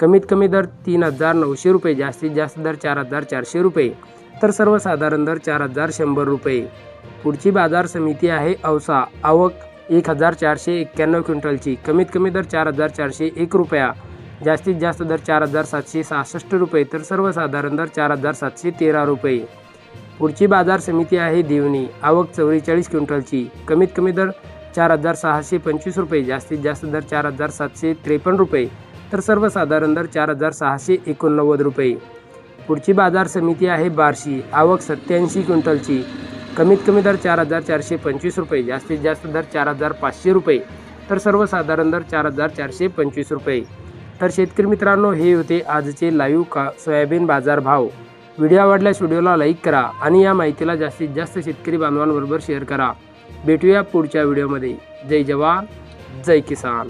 कमीत कमी दर तीन हजार नऊशे रुपये जास्तीत जास्त दर चार हजार चारशे रुपये. तर सर्वसाधारण दर चार हजार शंभर रुपये. पुढची बाजार समिती आहे औसा. आवक एक हजार चारशे एक्क्याण्णव क्विंटलची. कमीत कमी दर चार हजार चारशे एक रुपया. जास्तीत जास्त दर चार हजार सातशे सहासष्ट रुपये. तर सर्वसाधारण दर चार हजार सातशे तेरा रुपये. पुढची बाजार समिती आहे देवणी. आवक चौवेचाळीस क्विंटलची. कमीत कमी दर चार हजार सहाशे पंचवीस रुपये. जास्तीत जास्त दर चार हजार सातशे त्रेपन्न रुपये. तर सर्वसाधारण दर चार हजार सहाशे एकोणनव्वद रुपये. पुढची बाजार समिती आहे बार्शी. आवक सत्याऐंशी क्विंटलची. कमीत कमी दर चार हजार चारशे पंचवीस रुपये. जास्तीत जास्त दर चार हजार पाचशे रुपये. तर सर्वसाधारण दर चार हजार चारशे पंचवीस रुपये. तर शेतकरी मित्रांनो हे होते आजचे लाईव्ह का सोयाबीन बाजार भाव व्हिडिओ आवडल्यास व्हिडिओला लाईक करा आणि या माहितीला जास्तीत जास्त शेतकरी बांधवांबरोबर शेअर करा. भेटूया पुढच्या व्हिडिओमध्ये जय जवान जय किसान.